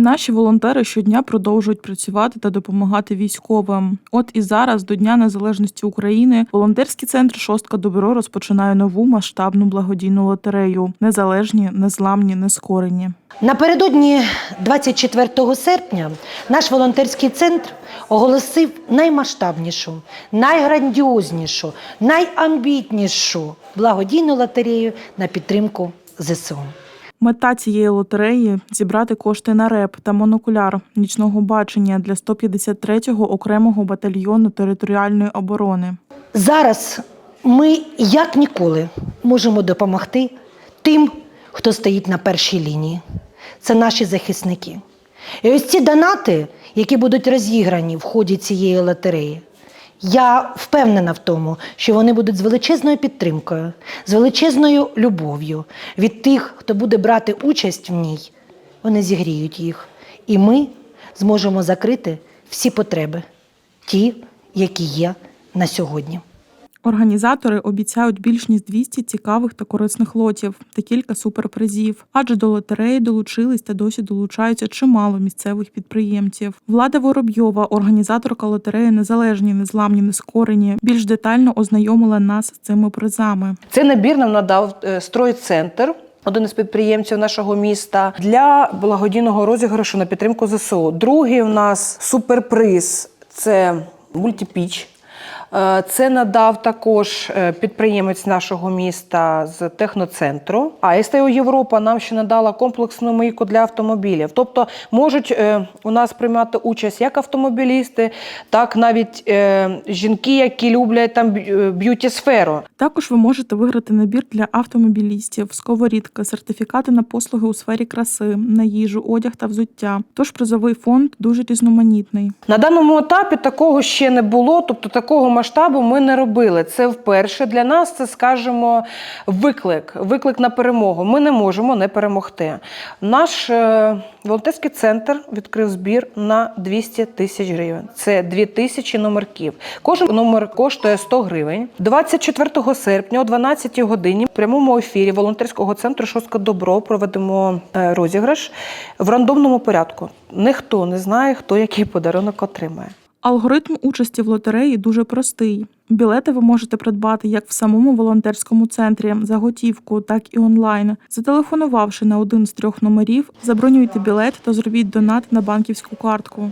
Наші волонтери щодня продовжують працювати та допомагати військовим. От і зараз, до Дня Незалежності України, волонтерський центр Шостка Добро розпочинає нову масштабну благодійну лотерею. Незалежні, незламні, нескорені. Напередодні 24 серпня наш волонтерський центр оголосив наймасштабнішу, найграндіознішу, найамбітнішу благодійну лотерею на підтримку ЗСУ. Мета цієї лотереї зібрати кошти на РЕП та монокуляр нічного бачення для 153-го окремого батальйону територіальної оборони. Зараз ми як ніколи можемо допомогти тим, хто стоїть на першій лінії. Це наші захисники. І ось ці донати, які будуть розіграні в ході цієї лотереї, я впевнена в тому, що вони будуть з величезною підтримкою, з величезною любов'ю від тих, хто буде брати участь в ній. Вони зігріють їх. І ми зможемо закрити всі потреби, ті, які є на сьогодні. Організатори обіцяють більш ніж 200 цікавих та корисних лотів та кілька суперпризів. Адже до лотереї долучились та досі долучаються чимало місцевих підприємців. Влада Воробйова, організаторка лотереї Незалежні, незламні, нескорені, більш детально ознайомила нас з цими призами. Цей набір нам надав е, стройцентр. Один із підприємців нашого міста для благодійного розіграшу на підтримку ЗСУ. Другий у нас суперприз це мультипіч. Е, Це надав також е, підприємець нашого міста з техноцентру. А СТО Європа нам ще надала комплексну мийку для автомобілів. Тобто можуть е, у нас приймати участь як автомобілісти, так навіть жінки, які люблять там б'ю- е, б'юті-сферу. Також ви можете виграти набір для автомобілістів, сковорідки, сертифікати на послуги у сфері краси, на їжу, одяг та взуття. Тож призовий фонд дуже різноманітний. На даному етапі такого ще не було, тобто такого масштабу ми не робили. Це вперше для нас це, скажімо, виклик, виклик на перемогу. Ми не можемо не перемогти. Наш е, волонтерський центр відкрив збір на 200 тисяч гривень. Це 2 тисячі номерків. Кожен номер коштує 100 гривень. 24 серпня о 12 годині в прямому ефірі волонтерського центру Шостка Добро проведемо е, розіграш в рандомному порядку. Ніхто не знає, хто який подарунок отримає. Алгоритм участі в лотереї дуже простий. Білети ви можете придбати як в самому волонтерському центрі за готівку, так і онлайн. Зателефонувавши на один з трьох номерів, забронюйте білет та зробіть донат на банківську картку.